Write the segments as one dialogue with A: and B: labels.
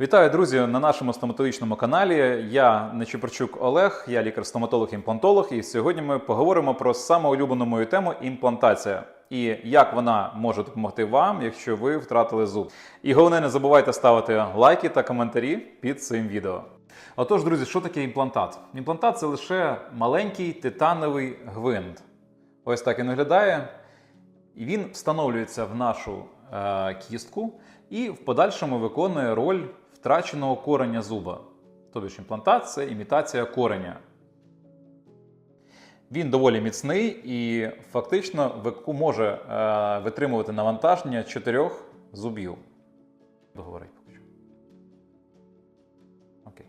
A: Вітаю, друзі, на нашому стоматологічному каналі. Я Нечепорчук Олег, я лікар-стоматолог-імплантолог, і сьогодні ми поговоримо про самоулюблену мою тему імплантація і як вона може допомогти вам, якщо ви втратили зуб. І головне, не забувайте ставити лайки та коментарі під цим відео. Отож, друзі, що таке імплантат? Імплантат це лише маленький титановий гвинт. Ось так він виглядає. І він встановлюється в нашу е, кістку і в подальшому виконує роль втраченого кореня зуба. Тобто імплантат це імітація кореня. Він доволі міцний і фактично може е, витримувати навантаження чотирьох зубів. Договорить поки. Окей.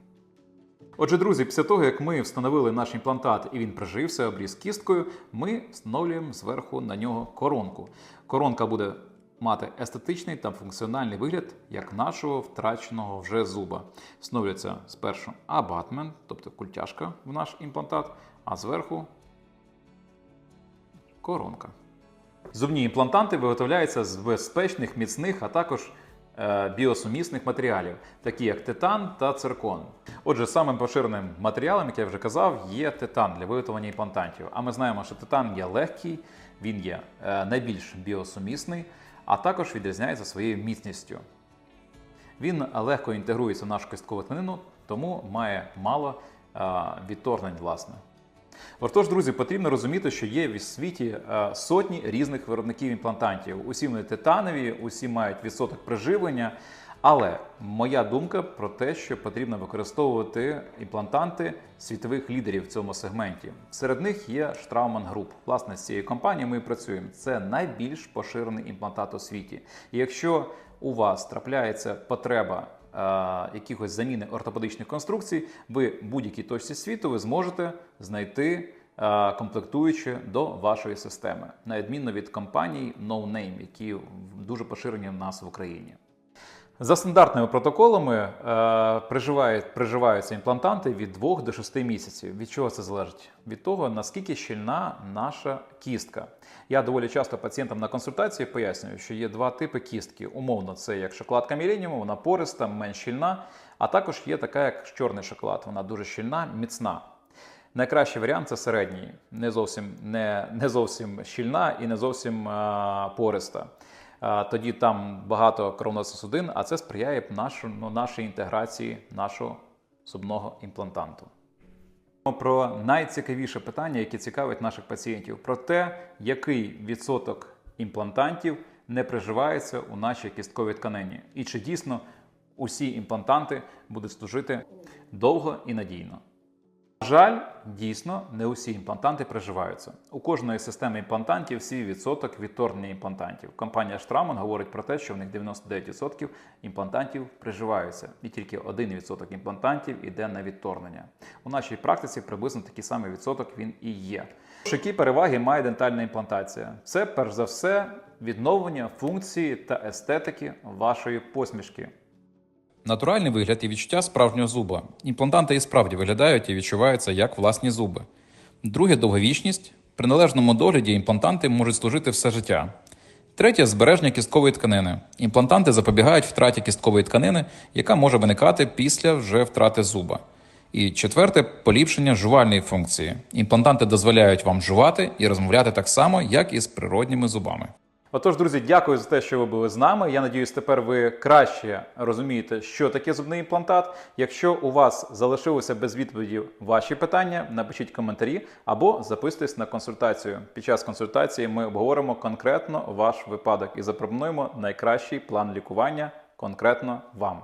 A: Отже, друзі, після того, як ми встановили наш імплантат і він прижився, обріз кісткою, ми встановлюємо зверху на нього коронку. Коронка буде мати естетичний та функціональний вигляд як нашого втраченого вже зуба. Встановлюється спершу абатмент, тобто культяшка в наш імплантат, а зверху коронка. Зубні імплантанти виготовляються з безпечних, міцних, а також е, біосумісних матеріалів, такі як титан та циркон. Отже, самим поширеним матеріалом, як я вже казав, є титан для виготовлення імплантантів. А ми знаємо, що титан є легкий, він є е, найбільш біосумісний, а також відрізняється своєю міцністю. Він легко інтегрується в нашу кісткову тканину, тому має мало е, відторгнень, власне. Отож, друзі, потрібно розуміти, що є в світі е, сотні різних виробників імплантантів. Усі вони титанові, усі мають відсоток приживлення. Але моя думка про те, що потрібно використовувати імплантанти світових лідерів в цьому сегменті. Серед них є Straumann Group. Власне, з цією компанією ми працюємо. Це найбільш поширений імплантат у світі. І якщо у вас трапляється потреба е, якихось заміни ортопедичних конструкцій, ви будь-якій точці світу ви зможете знайти е, комплектуючі до вашої системи, на відміну від компаній No Name, які дуже поширені в нас в Україні. За стандартними протоколами е, приживають, приживаються імплантанти від 2 до 6 місяців. Від чого це залежить? Від того, наскільки щільна наша кістка. Я доволі часто пацієнтам на консультації пояснюю, що є два типи кістки. Умовно, це як шоколадка міленіуму, вона пориста, менш щільна, а також є така, як чорний шоколад, вона дуже щільна, міцна. Найкращий варіант це середній, не зовсім, не, не зовсім щільна і не зовсім е, пориста. Тоді там багато кровоносних судин, а це сприяє нашу, ну, нашій інтеграції нашого зубного імплантанту. Про найцікавіше питання, яке цікавить наших пацієнтів, про те, який відсоток імплантантів не приживається у нашій кістковій тканині, і чи дійсно усі імплантанти будуть служити довго і надійно. Жаль, дійсно, не усі імплантанти приживаються. У кожної системи імплантантів свій відсоток відторгнення імплантантів. Компанія Straumann говорить про те, що в них 99% імплантантів приживаються, і тільки 1% імплантантів іде на відторгнення. У нашій практиці приблизно такий самий відсоток він і є. Які переваги має дентальна імплантація? Це перш за все відновлення функції та естетики вашої посмішки.
B: Натуральний вигляд і відчуття справжнього зуба. Імплантанти і справді виглядають і відчуваються як власні зуби. Друге довговічність. При належному догляді імплантанти можуть служити все життя. Третє збереження кісткової тканини. Імплантанти запобігають втраті кісткової тканини, яка може виникати після вже втрати зуба. І четверте поліпшення жувальної функції. Імплантанти дозволяють вам жувати і розмовляти так само, як і з природніми зубами.
A: Отож, друзі, дякую за те, що ви були з нами. Я надіюсь, тепер ви краще розумієте, що таке зубний імплантат. Якщо у вас залишилося без відповіді ваші питання, напишіть коментарі або записуйтесь на консультацію. Під час консультації ми обговоримо конкретно ваш випадок і запропонуємо найкращий план лікування конкретно вам.